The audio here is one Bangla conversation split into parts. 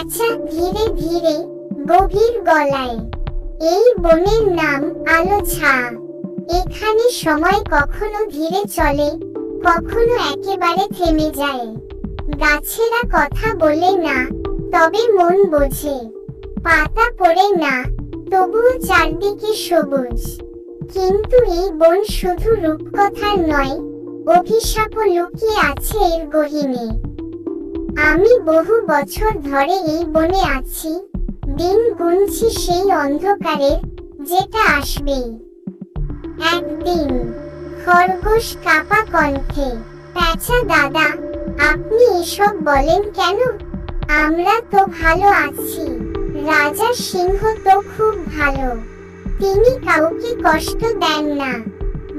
প্যাঁচা ধীরে ধীরে, গভীর গলায়। এই বনের নাম আলো ছা এখানে সময় কখনো ধীরে চলে, কখনো একেবারে থেমে যায়। গাছেরা কথা বলে না, তবে মন বোঝে। পাতা পড়ে না, তবুও চারদিকে সবুজ। কিন্তু এই বন শুধু রূপকথার নয়, অভিশাপও লুকিয়ে আছে এর গহিনে। আমি বহু বছর ধরে এই বনে আছি। দিন গুনছি সেই অন্ধকারে যেটা আসবেই। একদিন খরগোশ কাপা কণ্ঠে, প্যাঁচা দাদা, আপনি এসব বলেন কেন? আমরা তো ভালো আছি। রাজা সিংহ তো খুব ভালো। তিনি কাউকে কষ্ট দেন না।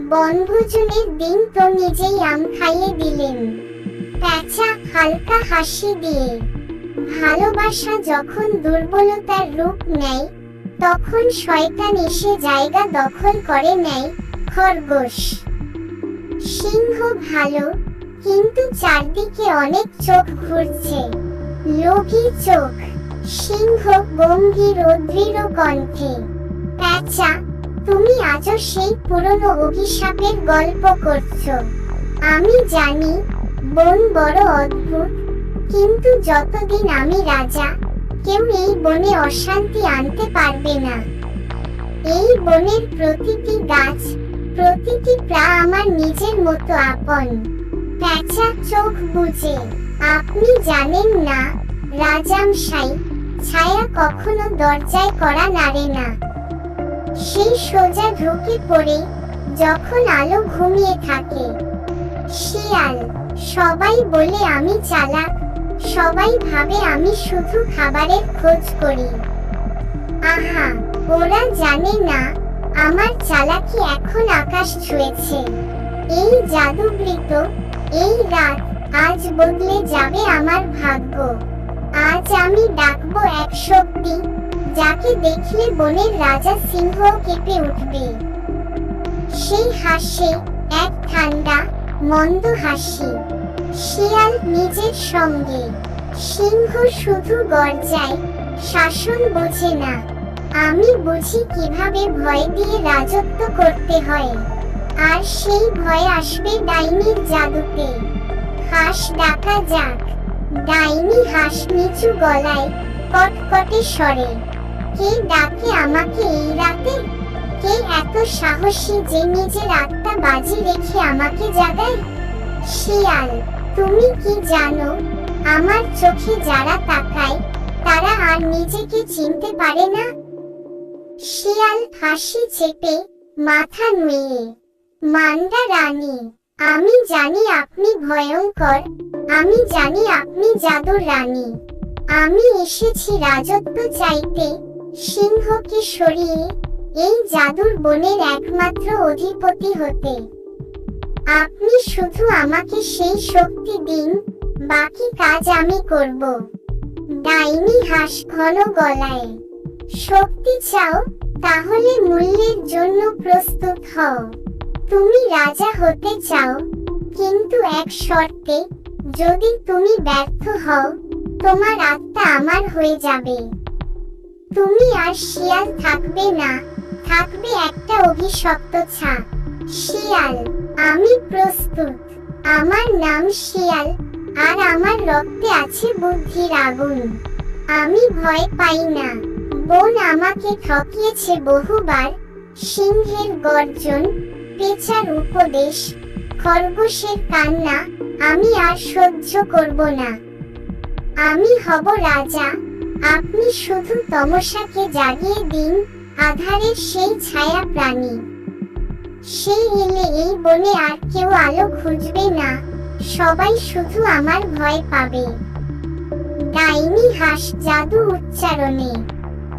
বনভোজনের দিন তো নিজেই আম খাইয়ে দিলেন। প্যাঁচা হালকা হাসি দিয়ে। ভালোবাসা যখন দুর্বলতার রূপ নেয়, তখন শয়তান এসে জায়গা দখল করে নেয়, খরগোশ। সিংহ ভালো, কিন্তু চারদিকে অনেক চোখ ঘুরছে। লোভী চোখ, সিংহ গম্ভীর ও দৃঢ় কণ্ঠে। প্যাঁচা তুমি আজও সেই পুরনো অভিশাপের গল্প করছ। আমি জানি বন বড় অদ্ভুত। কিন্তু যতদিন আমি রাজা, কেউ এই বনে অশান্তি আনতে পারবে না। এই বনের প্রতিটি গাছ, প্রতিটি প্রা আমার নিজের মতো আপন। প্যাঁচা চোখ বুঝে, আপনি জানেন না রাজামশাই ছায়া কখনো দরজায় করা নাড়ে না। সেই সোজা ঢুকে পড়ে, যখন আলো ঘুমিয়ে থাকে, শিয়াল। সবাই বলে আমি চালাক। সবাই ভাবে আমি শুধু খাবারের খোঁজ করি। আহা, ওরা জানে না, আমার চালাকি এখন আকাশ ছুঁয়েছে। এই জাদুবৃত এই রাত আজ বদলে যাবে আমার ভাগ্য। আজ আমি ডাকবো এক শক্তি, যাকে দেখলে বনের রাজা সিংহ কেঁপে উঠবে। সেই হাসে এক ঠান্ডা মন্দ হাসি। শিয়াল নিজের সঙ্গে। সিংহ শুধু গর্জায়। শাসন বোঝে না। আমি বুঝি কীভাবে ভয় দিয়ে রাজত্ব করতে হয়। আর সেই ভয় আসবে ডাইনির জাদুতে। হাঁস ডাকা যাক। ডাইনি হাঁস নিচু গলায় কটকটে স্বরে, কে ডাকে আমাকে এই রাতে? কে এত সাহসী যে নিজের আত্মা বাজি রেখে আমাকে জাগায়? শিয়াল তুমি কি জানো? আমার চোখে যারা তাকায়, তারা আর নিজেকে চিনতে পারে না। শিয়াল হাসি চেপে মাথা নুয়ে, মান্ডা রানী, আমি জানি আপনি ভয়ঙ্কর, আমি জানি আপনি জাদুর রানী। আমি এসেছি রাজত্ব চাইতে, সিংহকে সরিয়ে এই জাদুর বনের একমাত্র অধিপতি হতে। আপনি শুধু আমাকে সেই শক্তি দিন, বাকি কাজ আমি করব। ডাইনি হাঁস ঘন গলায়, শক্তি চাও, তাহলে মূল্যের জন্য প্রস্তুত হও। তুমি রাজা হতে চাও, কিন্তু এক শর্তে, যদি তুমি ব্যর্থ হও, তোমার আত্মা আমার হয়ে যাবে। তুমি আর শিয়াল থাকবে না। থাকবে একটা অভিশপ্ত ছা শিয়াল, আমি প্রস্তুত। আমার নাম শিয়াল, আর আমার রক্তে আছে বুদ্ধির আগুন। আমি ভয় পাই না। বোন আমাকে ঠকিয়েছে বহুবার। সিংহের গর্জন, পেঁচার উপদেশ, খরগোশের কান্না, আমি আর সহ্য করব না। আমি হব রাজা, আপনি শুধু তমসাকে জাগিয়ে দিন। আধারের সেই ছায়া প্রাণী। সেই এলে এই বনে আর কেউ আলো খুঁজবে না। সবাই শুধু আমার ভয় পাবে। ডাইনি হাঁস জাদু উচ্চারণে।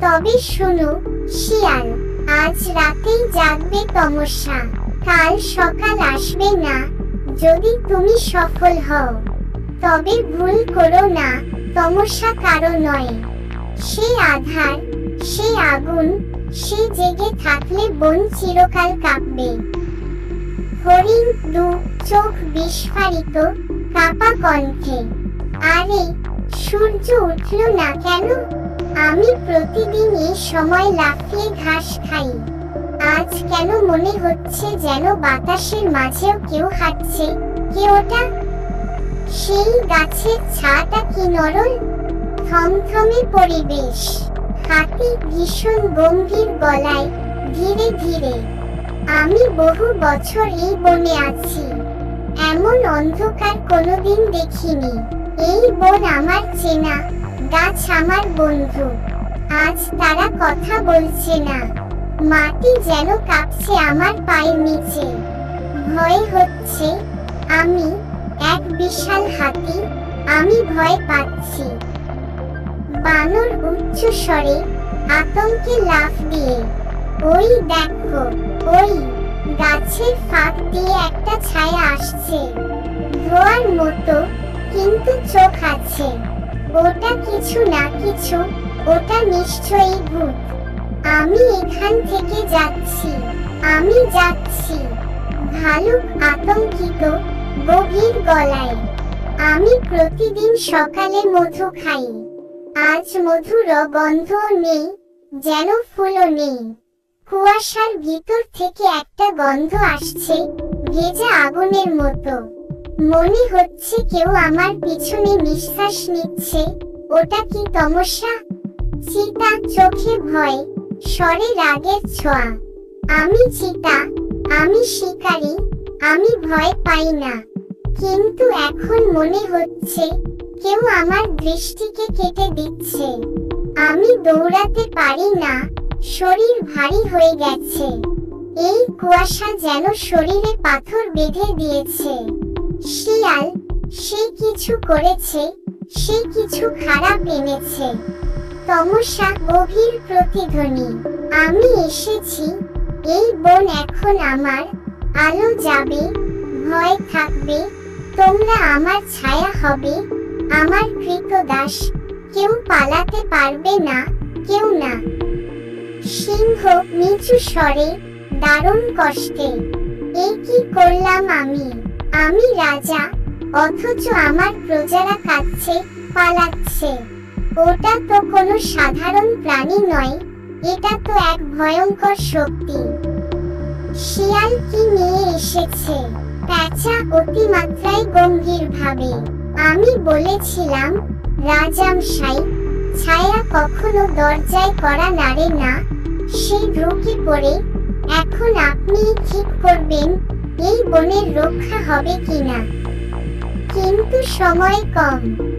তবে শুনো, শিয়াল, আজ রাতেই জাগবে তমসা। কাল সকাল আসবে না, যদি তুমি সফল হও। তবে ভুল করো না, তমসা কারও নয়। সে আধার সে আগুন, সে জেগে থাকলে বন চিরকাল কাঁপবে। হরিণ দু চোখ বিস্ফারিত, কাপা কণ্ঠে। আরে, সূর্য উঠল না কেন? আমি প্রতিদিন সময় লাফিয়ে ঘাস খাই। আজ কেন মনে হচ্ছে যেন বাতাসের মাঝেও কেউ হাঁটছে? কে ওটা? সেই গাছের ছাটা কি নরল থমথমে পরিবেশ। হাতি ভীষণ গম্ভীর গলায়, ধীরে ধীরে, আমি বহু বছর এই বনে আছি। এমন অন্ধকার কোনোদিন দেখিনি। এই বন আমার চেনা, গাছ আমার বন্ধু। আজ তারা কথা বলছে না। মাটি যেন কাঁপছে আমার পায়ের নিচে। ভয় হচ্ছে, আমি এক বিশাল হাতি, আমি ভয় পাচ্ছি। বানর উচ্চ স্বরে আতঙ্কে লাফ দিয়ে, ওই দেখো, ওই গাছের ফাঁক দিয়ে একটা ছায়া আসছে। ধোয়ার মতো, কিন্তু চোখ আছে। ওটা কিছু না কিছু, ওটা নিশ্চয়ই ভূত। আমি এখান থেকে যাচ্ছি, আমি যাচ্ছি। ভালুক আতঙ্কিত গভীর গলায়, আমি প্রতিদিন সকালে মধু খাই। আজ মধুর গন্ধ নেই, যেন ফুলও নেই। কুয়াশার ভিতর থেকে একটা গন্ধ আসছে, ভেজা আগুনের মতো। মনে হচ্ছে কেউ আমার পিছনে নিঃশ্বাস নিচ্ছে, ওটা কি তমসা? চিতা চোখে ভয়, স্বরে রাগের ছোঁয়া। আমি চিতা আমি শিকারী, আমি ভয় পাই না। কিন্তু এখন মনে হচ্ছে কেউ আমার দৃষ্টিকে কেটে দিচ্ছে। আমি দৌড়াতে পারি না, শরীর ভারী হয়ে গেছে। এই কুয়াশা যেন শরীরে পাথর বেঁধে দিয়েছে। শিয়াল, সে কিছু করেছে, সে কিছু খারাপ এনেছে। তমসা গভীর প্রতিধ্বনি। আমি এসেছি, এই বন এখন আমার, আলো যাবে, ভয় থাকবে, তোমরা আমার ছায়া হবে। আমার কৃতদাস, কেউ পালাতে পারবে না, কেউ না। সিংহ নিচু স্বরে, দারুণ কষ্টে, এ কি করলাম আমি? আমি রাজা, অথচ আমার প্রজারা কাচ্ছে পালাচ্ছে। ওটা তো কোনো সাধারণ প্রাণী নয়, এটা তো এক ভয়ঙ্কর শক্তি। শিয়াল কি নিয়ে এসেছে? প্যাঁচা অতিমাত্রায় গম্ভীর ভাবে আমি বলেছিলাম রাজামশাই ছায়া কখনো দরজায় করা নাড়ে না, সে ঢুকে পড়ে, এখন আপনি ঠিক করবেন, এই বনের রক্ষা হবে কিনা। কিন্তু সময় কম।